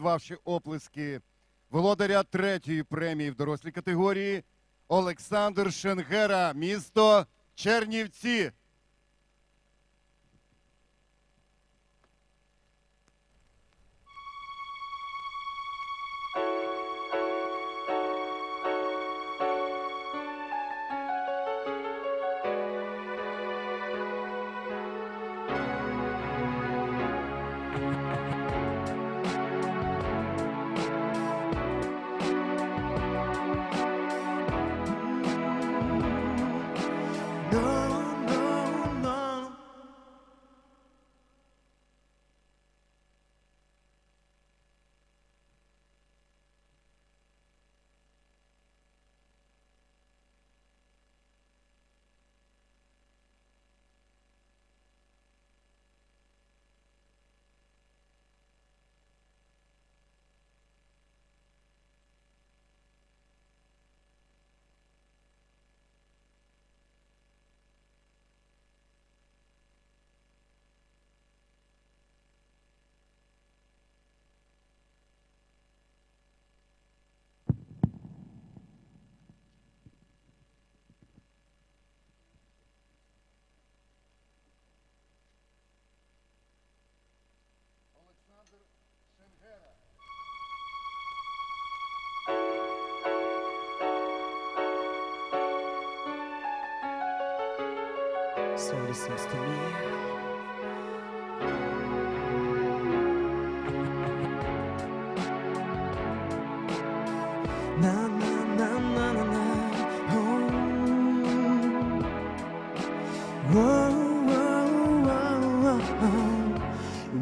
ваші оплески володаря третьої премії в дорослій категорії Олександр Шенгера, місто Чернівці. Whoa, whoa.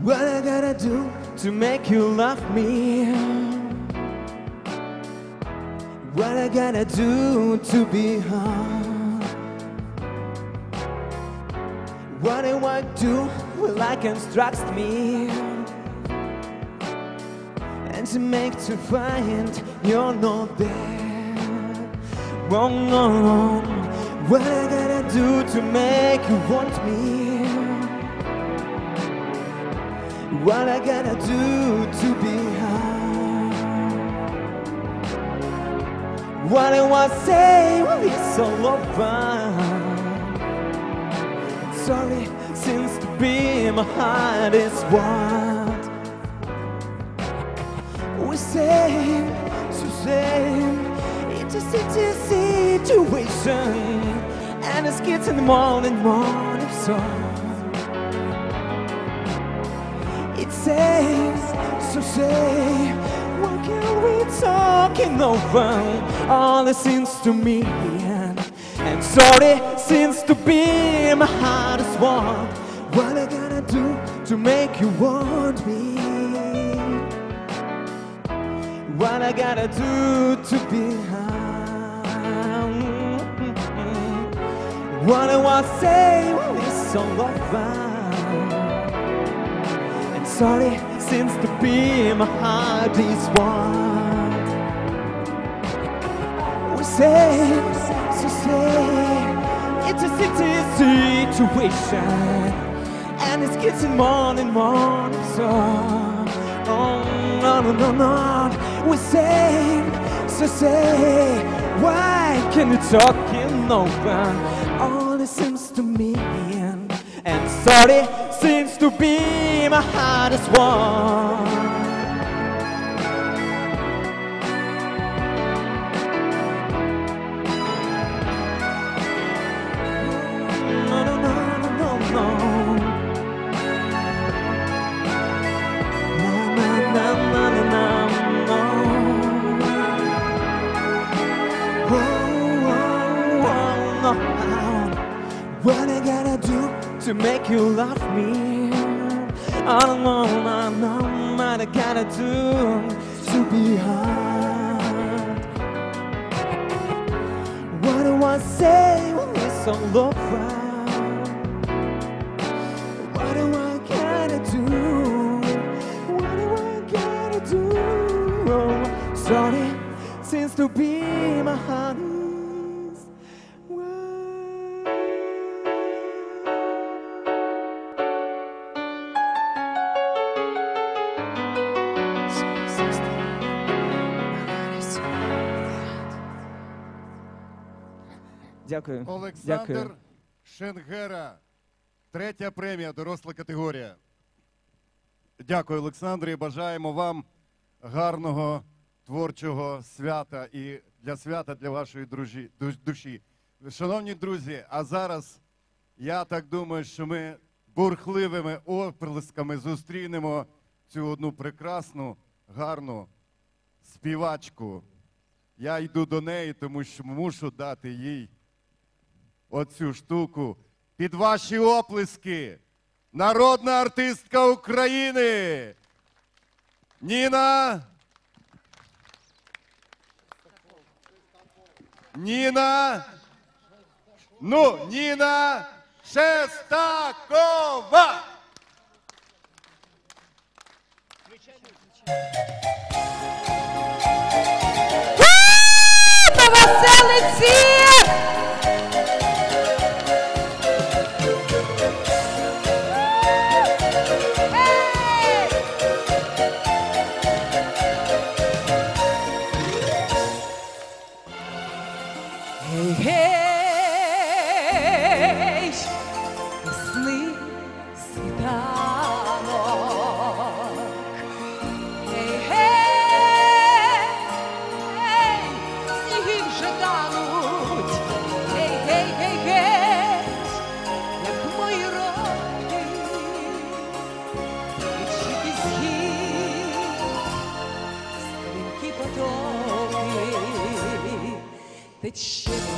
What I gotta do to make you love me? What I gotta do to be home? Do will I me? And to make to find you're not there. Wrong, wrong. What I gotta do to make you want me? What I gotta do to be high? What I want to say when it's all over? Sorry, seems to be my heart is what we say, so same. It's a city situation, and it's getting the morning, morning sun. It says, so say, what can we talking over? All it seems to me, and, sorry seems to be my hardest one. What I gotta do to make you want me? What I gotta do to be high? What I want to say when it's all over? And sorry seems to be my hardest one. We say, say, it's a city situation, and it's getting more and more so. Oh no no no we say, so say, why can you talk in over? All it seems to me, and sorry seems to be my hardest one. To make you love me? I don't know, I know what I gotta do to be hard. What do I say when it's all over? What do I gotta do? What do I gotta do? Oh, sorry, seems to be my hardest Дякую. Олександр Дякую. Шенгера. Третя премія, доросла категорія. Дякую, Олександре, і бажаємо вам гарного творчого свята і для свята для вашої дружі- душі. Шановні друзі, а зараз я так думаю, що ми бурхливими оплесками зустрінемо цю одну прекрасну, гарну співачку. Я йду до неї, тому що мушу дати їй оцю штуку під ваші оплески. Народна артистка України. Ніна. Ніна. Ну, Ніна Шестакова. Новоселиці! It's shit.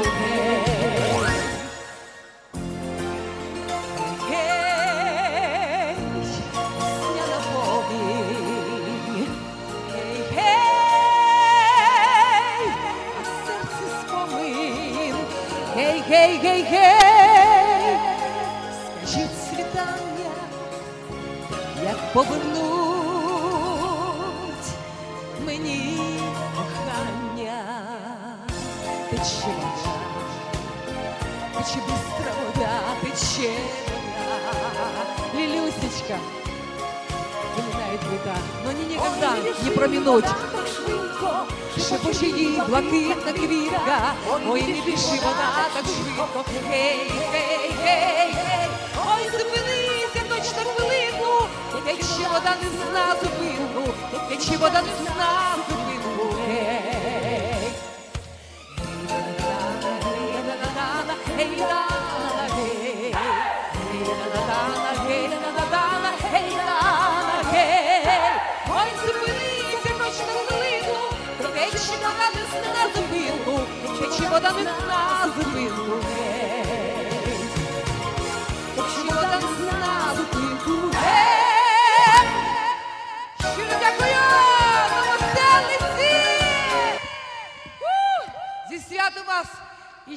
світання, як повернуть мені кохання. Тече вода, тече быстро вода, тече вода. Лилюсечка, вылетает вода, но не никогда не проминуть. Шепоче їй блакитна квітка, ой, не біжи вода так швидко. Гей, гей, гей, гей, Hiç yuvadan ıslah zıbıyım bu Hiç yuvadan ıslah zıbıyım bu Hey la la Keçi badanın nazı bir ruhe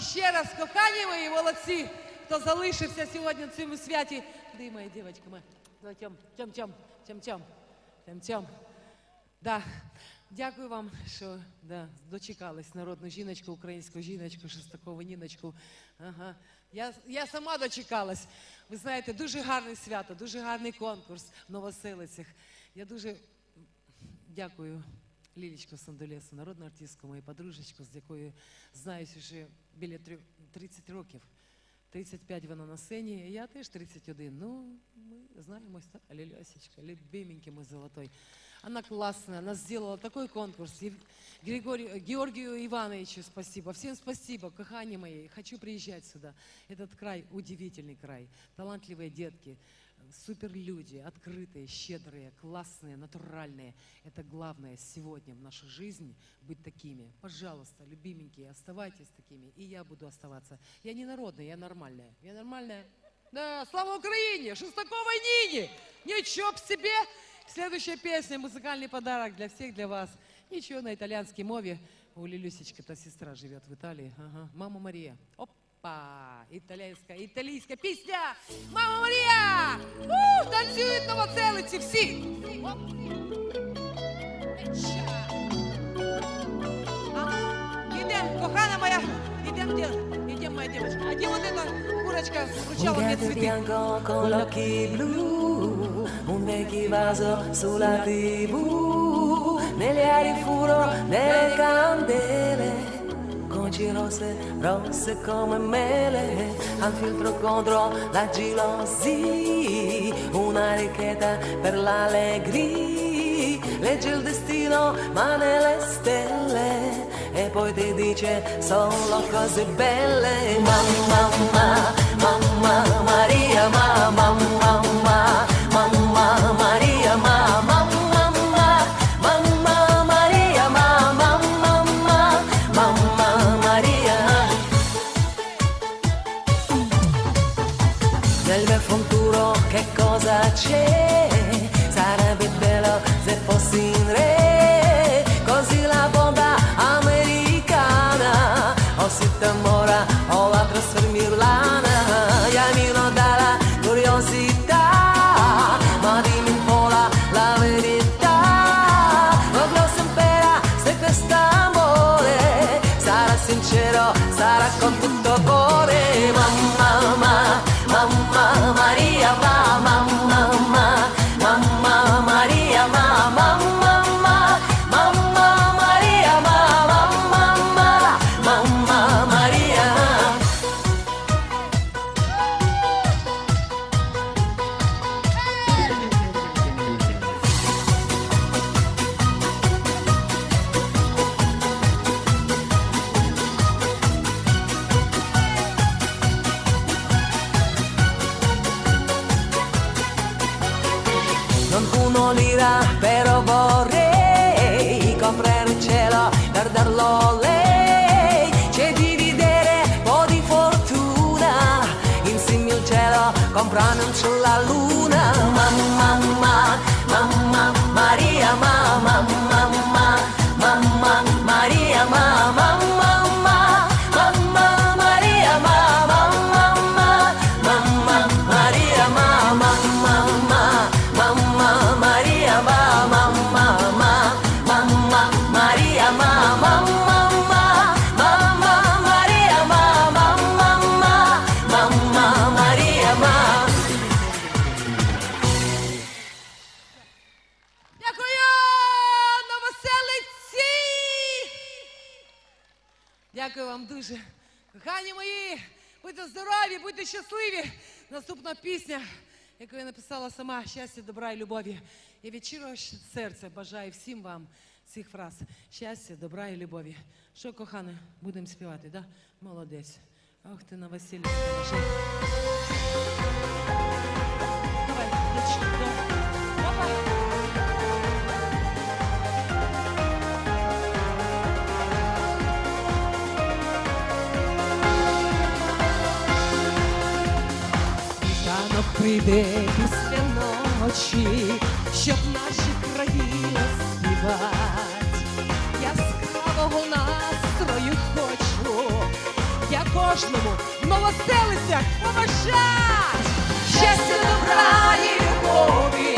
ще раз, кохані мої молодці, хто залишився сьогодні в цьому святі. Де моя дівчинка моя? Тьом, тьом, тьом, тьом, тьом, тьом, тьом. Да. Дякую вам, що да, дочекались народну жіночку, українську жіночку, Шестакову Ніночку. Ага. Я, я сама дочекалась. Ви знаєте, дуже гарне свято, дуже гарний конкурс в Новоселицях. Я дуже Дякую Лілічко Сандолесу, народну артистку, мою подружечку, з якою знаюсь вже біля трьох- 30 років. 35 вона на сцені, я теж 31. Ну, мы знаемся, да? Лилесечка, любименький мой золотой. Она классная, она сделала такой конкурс. Ев- Григорию, Георгию Ивановичу спасибо, всем спасибо, кахани мои. Хочу приезжать сюда. Этот край удивительный край, талантливые детки, суперлюди, открытые, щедрые, классные, натуральные. Это главное сегодня в нашей жизни быть такими. Пожалуйста, любименькие, оставайтесь такими, и я буду оставаться. Я не народная, я нормальная. Я нормальная. Да, слава Украине, Шестаковой Нине! Ничего б себе! Следующая песня, музыкальный подарок для всех, для вас. Ничего, на итальянской мове. У Лилюсечка-то сестра живет в Италии. Ага. Мама Мария. Па, італійська, італійська пісня. Мама Марія! У, Танцюють новоселиці всі! Ідем, кохана моя, ідем, ідем, моя дівчинка. А де вот эта курочка вручала мне цветы? Un vecchio vaso sulla tv, negli aerei furo, nelle candele. Conci rosse, rosse come mele, al filtro contro la gelosia, una richiesta per l'allegria, legge il destino ma nelle stelle, e poi ti dice solo cose belle, mamma, mamma, mamma Maria, mamma, mamma, mamma o si mora tanam selalu будьте щасливі. Наступна пісня, яку я написала сама щастя, добра і любові. Я від щирого серця бажаю всім вам цих фраз. Щастя, добра і любові. Що, кохане, будемо співати, да? Молодець. Ох ти на весіллі. Давай, дочка, прийде після ночі, щоб наші краї співать. Яскравого настрою хочу. Я кожному в новоселицях побажать. Щастя, добра і любові.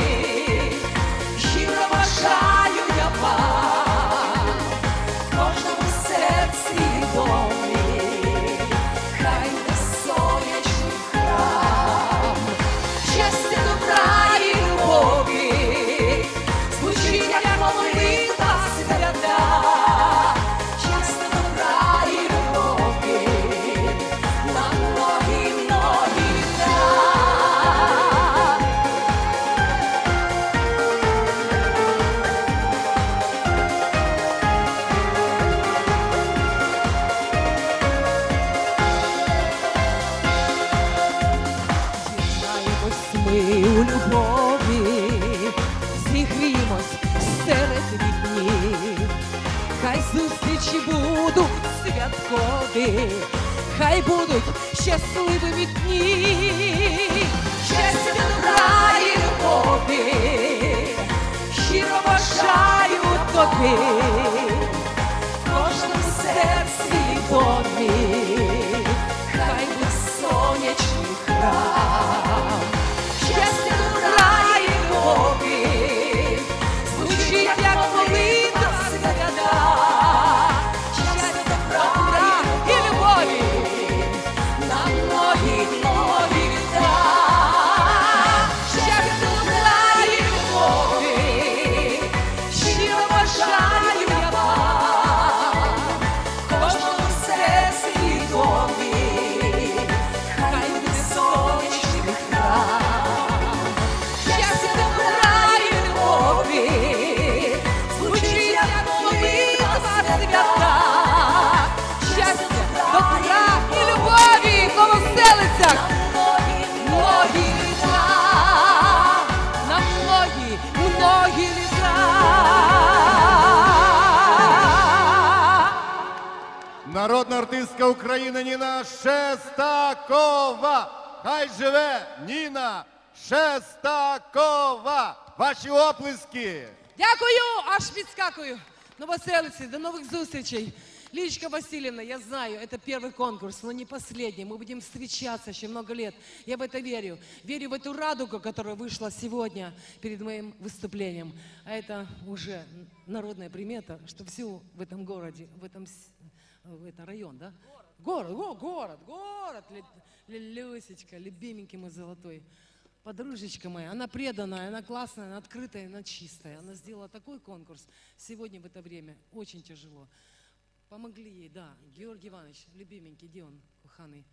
Тобі, в кожному серці домі, хай би сонячний храм, артистка України Ніна Шестакова. Хай живе Ніна Шестакова. Ваші оплески. Дякую, аж підскакую. Новоселиці, до новых зустрічей. Лилечка Васильевна, я знаю, это первый конкурс, но не последний. Мы будем встречаться еще много лет. Я в это верю. Верю в эту радугу, которая вышла сегодня перед моим выступлением. А это уже народная примета, что все в этом городе, в этом с- в это район, да? Город, о, город, город, Люсечка, любименький мой золотой. Подружечка моя, она преданная, она классная, она открытая, она чистая. Она сделала такой конкурс сегодня в это время. Очень тяжело. Помогли ей, да. Георгий Иванович, любименький, где он, куханый?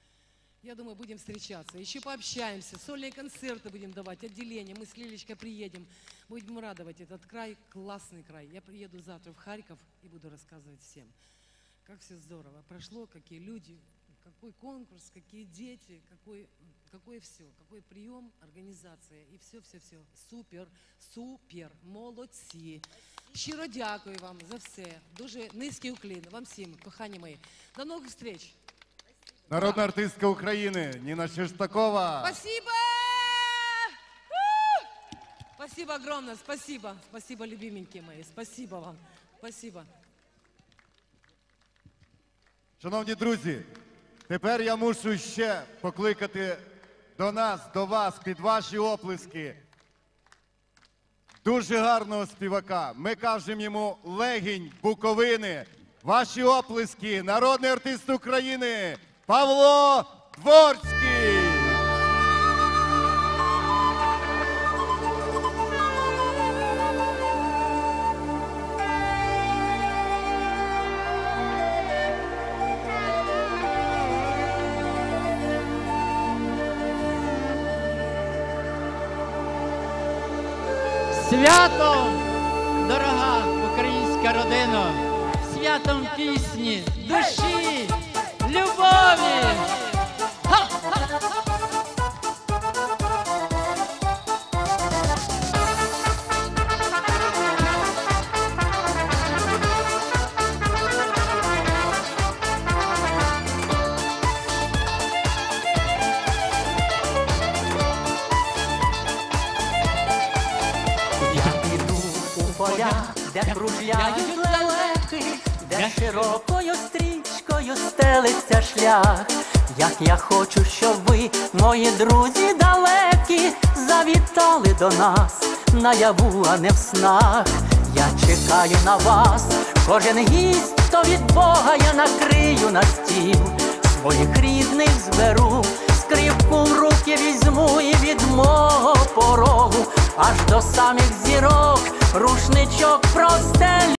Я думаю, будем встречаться. Еще пообщаемся. Сольные концерты будем давать, отделение. Мы с Лилечкой приедем. Будем радовать этот край. Классный край. Я приеду завтра в Харьков и буду рассказывать всем. Как все здорово прошло, какие люди, какой конкурс, какие дети, какой, какое все, какой прием, организация и все-все-все. Супер, супер, молодці. Щиро дякую вам за все. Дуже низький уклін вам всім, кохані мої. До нових встреч. Народна артистка України Ніна Шестакова. Спасибо! У! Спасибо огромное, спасибо. Спасибо, любименькие мои. Спасибо вам. Спасибо. Шановні друзі, тепер я мушу ще покликати до нас, до вас, під ваші оплески. Дуже гарного співака. Ми кажемо йому легінь Буковини. Ваші оплески, народний артист України Павло Дворський. Святом, дорога українська родина, святом пісні, душі, кружляють лелеки, де широкою стрічкою стелиться шлях. Як я хочу, щоб ви, мої друзі далекі, завітали до нас наяву, а не в снах. Я чекаю на вас, кожен гість, хто від Бога я накрию на стіл, своїх рідних зберу, скрипку в руки візьму і від мого порогу, аж до самих зірок, рушничок простель.